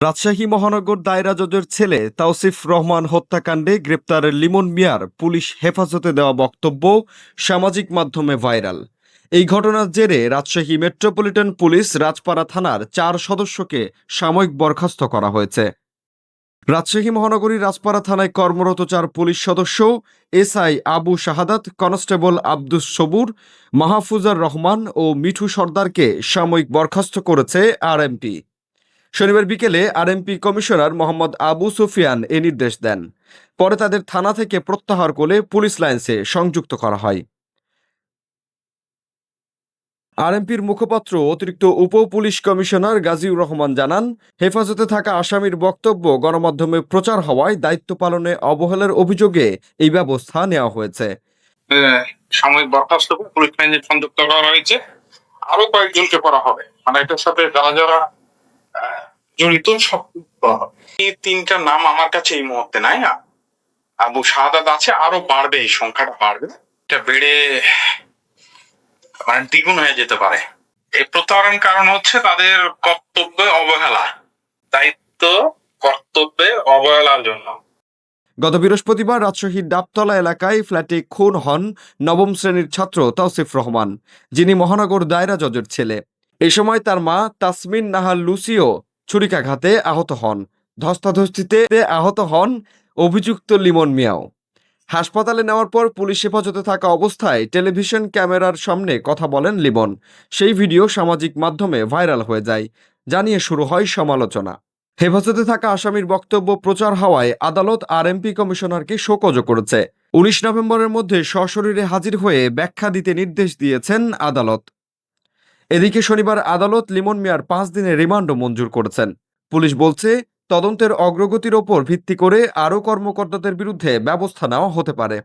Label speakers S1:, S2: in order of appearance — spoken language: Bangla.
S1: রাজশাহী মহানগর দায়রা জজের ছেলে তাওসিফ রহমান হত্যাকাণ্ডে গ্রেপ্তার লিমন মিয়ার পুলিশ হেফাজতে দেওয়া বক্তব্য সামাজিক মাধ্যমে ভাইরাল। এই ঘটনার জেরে রাজশাহী মেট্রোপলিটন পুলিশ রাজপাড়া থানার চার সদস্যকে সাময়িক বরখাস্ত করা হয়েছে। রাজশাহী মহানগরীর রাজপাড়া থানায় কর্মরত চার পুলিশ সদস্য এসআই আবু শাহাদাত, কনস্টেবল আব্দুস সবুর, মাহফুজার রহমান ও মিঠু সর্দারকে সাময়িক বরখাস্ত করেছে আরএমপি শনিবার বিকেলে আরএমপি কমিশনার মোহাম্মদ আবু সুফিয়ান এ নির্দেশ দেন। পরে তাদের থানা থেকে প্রত্যাহার করে পুলিশ লাইন্সে সংযুক্ত করা হয়। আরএমপির মুখপাত্র অতিরিক্ত উপ পুলিশ কমিশনার গাজীউর রহমান জানান, হেফাজতে থাকা আসামির বক্তব্য গণমাধ্যমে প্রচার হওয়ায় দায়িত্ব পালনে অবহেলার অভিযোগে এই ব্যবস্থা নেওয়া হয়েছে।
S2: সাময়িক বরখাস্ত পুলিশ লাইনে সংযুক্ত করা হয়েছে। আরও কয়েকজনকে করা হবে। মানে এটার সাথে যারা যারা জড়িত সব এই তিনটা নাম আমার কাছে এই মুহূর্তে নাই আবু শাহাদাত আছে, আরও বাড়বে, এই সংখ্যাটা বাড়বে। এটা বেড়ে মানে দ্বিগুণ হয়ে যেতে পারে। এই প্রতারণ কারণ হচ্ছে তাদের কর্তব্যে অবহেলা, দায়িত্ব, কর্তব্যে অবহেলার জন্য।
S1: গত বৃহস্পতিবার রাজশাহীর ডাবতলা এলাকায় ফ্ল্যাটে খুন হন নবম শ্রেণির ছাত্র তাওসিফ রহমান, যিনি মহানগর দায়রা জজের ছেলে। এ সময় তার মা তাসমিন নাহার লুসিও ছুরিকাঘাতে আহত হন। ধস্তাধস্তিতে আহত হন অভিযুক্ত লিমন মিয়াও। হাসপাতালে নেওয়ার পর পুলিশ হেফাজতে থাকা অবস্থায় টেলিভিশন ক্যামেরার সামনে কথা বলেন লিমন। সেই ভিডিও সামাজিক মাধ্যমে ভাইরাল হয়ে যায়, জানিয়ে শুরু হয় সমালোচনা। হেফাজতে থাকা আসামির বক্তব্য প্রচার হওয়ায় আদালত আরএমপি কমিশনারকে শোকজ করেছে। উনিশ নভেম্বরের মধ্যে সশরীরে হাজির হয়ে ব্যাখ্যা দিতে নির্দেশ দিয়েছেন আদালত। এদিকে শনিবার আদালত লিমন মিয়ার পাঁচ দিনের রিমান্ডও মঞ্জুর করেছেন। পুলিশ বলছে, তদন্তের অগ্রগতির ওপর ভিত্তি করে আরও কর্মকর্তাদের বিরুদ্ধে ব্যবস্থা নেওয়া হতে পারে।